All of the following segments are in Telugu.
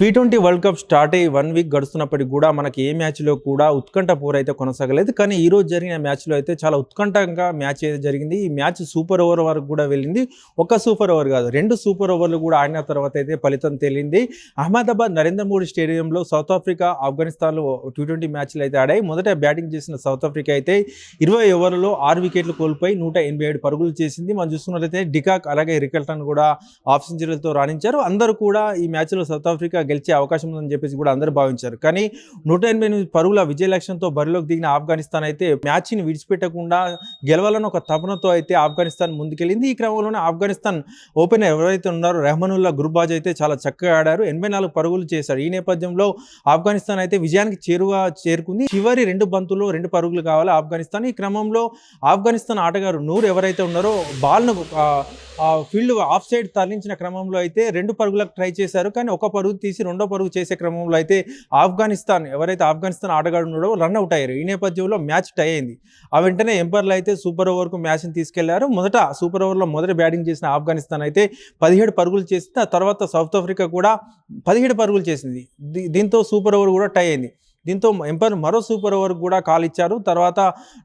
T twenty world cup start అయ్యి వన్ వీక్ గడుస్తున్నప్పటికి కూడా మనకి ఏ మ్యాచ్లో కూడా ఉత్కంఠ పోర్ అయితే కొనసాగలేదు. కానీ ఈ రోజు జరిగిన మ్యాచ్లో అయితే చాలా ఉత్కంఠంగా మ్యాచ్ అయితే జరిగింది. ఈ మ్యాచ్ సూపర్ ఓవర్ వరకు కూడా వెళ్ళింది. ఒక సూపర్ ఓవర్ కాదు రెండు సూపర్ ఓవర్లు కూడా ఆడిన తర్వాత అయితే ఫలితం తేలింది. అహ్మదాబాద్ నరేంద్ర మోడీ స్టేడియంలో సౌత్ ఆఫ్రికా ఆఫ్ఘనిస్తాన్లో టీ ట్వంటీ మ్యాచ్లు అయితే ఆడాయి. మొదట బ్యాటింగ్ చేసిన సౌత్ ఆఫ్రికా అయితే ఇరవై ఓవర్లలో ఆరు వికెట్లు కోల్పోయి నూట ఎనభై ఏడు పరుగులు చేసింది. మనం చూసుకున్నట్లయితే డికాక్ అలాగే రికల్టన్ కూడా ఆఫ్ సెంచరీలతో రాణించారు. అందరూ కూడా ఈ మ్యాచ్లో సౌత్ ఆఫ్రికా గెలిచే అవకాశం ఉందని చెప్పేసి కూడా అందరూ భావించారు. కానీ నూట ఎనభై ఎనిమిది పరుగుల విజయ లక్ష్యంతో బరిలోకి దిగిన ఆఫ్ఘనిస్తాన్ అయితే మ్యాచ్ని విడిచిపెట్టకుండా గెలవాలని ఒక తపనతో అయితే ఆఫ్ఘనిస్తాన్ ముందుకెళ్ళింది. ఈ క్రమంలోనే ఆఫ్ఘనిస్తాన్ ఓపెనర్ ఎవరైతే ఉన్నారో రెహమానుల్లా గుర్బాజ్ అయితే చాలా చక్కగా ఆడారు. ఎనభై నాలుగు పరుగులు చేశారు. ఈ నేపథ్యంలో ఆఫ్ఘనిస్తాన్ అయితే విజయానికి చేరువా చేరుకుంది. చివరి రెండు బంతులు రెండు పరుగులు కావాలి ఆఫ్ఘనిస్తాన్. ఈ క్రమంలో ఆఫ్ఘనిస్తాన్ ఆటగారు నూరు ఎవరైతే ఉన్నారో బాల్ను ఫీల్డ్ ఆఫ్ సైడ్ తరలించిన క్రమంలో అయితే రెండు పరుగులకు ట్రై చేశారు. కానీ ఒక పరుగు తీసి రెండో పరుగు చేసే క్రమంలో అయితే ఆఫ్ఘనిస్తాన్ ఎవరైతే ఆఫ్ఘనిస్తాన్ ఆటగాడు ఉన్నాడో రన్ అవుట్ అయ్యారు. ఈ నేపథ్యంలో మ్యాచ్ టై అయింది. ఆ వెంటనే ఎంపైర్లు అయితే సూపర్ ఓవర్కు మ్యాచ్ని తీసుకెళ్ళారు. మొదట సూపర్ ఓవర్లో మొదట బ్యాటింగ్ చేసిన ఆఫ్ఘనిస్తాన్ అయితే పదిహేడు పరుగులు చేసింది. తర్వాత సౌత్ ఆఫ్రికా కూడా పదిహేడు పరుగులు చేసింది. దీ- దీంతో సూపర్ ఓవర్ కూడా టై అయింది. దీంతో ఎంపైర్ మరో సూపర్ ఓవర్ కూడా కాల్ ఇచ్చారు. తర్వాత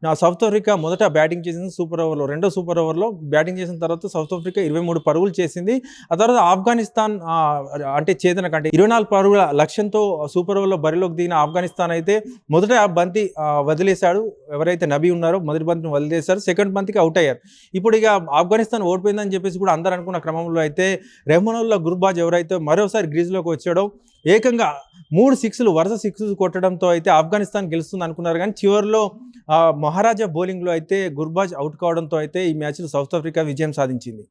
నా సౌత్ ఆఫ్రికా మొదట బ్యాటింగ్ చేసింది సూపర్ ఓవర్లో రెండో సూపర్ ఓవర్లో బ్యాటింగ్ చేసిన తర్వాత సౌత్ ఆఫ్రికా ఇరవై మూడు పరుగులు చేసింది. ఆ తర్వాత ఆఫ్ఘనిస్తాన్ అంటే చేతనకు అంటే ఇరవై నాలుగు పరుగుల లక్ష్యంతో సూపర్ ఓవర్లో బరిలోకి దిగిన ఆఫ్ఘనిస్తాన్ అయితే మొదట ఆ బంతి వదిలేశాడు. ఎవరైతే నబీ ఉన్నారో మొదటి బంతిని వదిలేశారు. సెకండ్ బంతికి అవుట్ అయ్యారు. ఇప్పుడు ఇక ఆఫ్ఘనిస్తాన్ ఓడిపోయిందని చెప్పేసి కూడా అందరూ అనుకున్న క్రమంలో అయితే రెహమానుల్లా గుర్బాజ్ ఎవరైతే మరోసారి గ్రీజ్లోకి వచ్చాడో ఏకంగా మూడు సిక్స్లు వరుస సిక్స్ కొట్టడంతో అయితే ఆఫ్ఘనిస్తాన్ గెలుస్తుంది అనుకున్నారు. కానీ చివరిలో మహారాజా బౌలింగ్లో అయితే గుర్బాజ్ అవుట్ కావడంతో అయితే ఈ మ్యాచ్లో సౌత్ ఆఫ్రికా విజయం సాధించింది.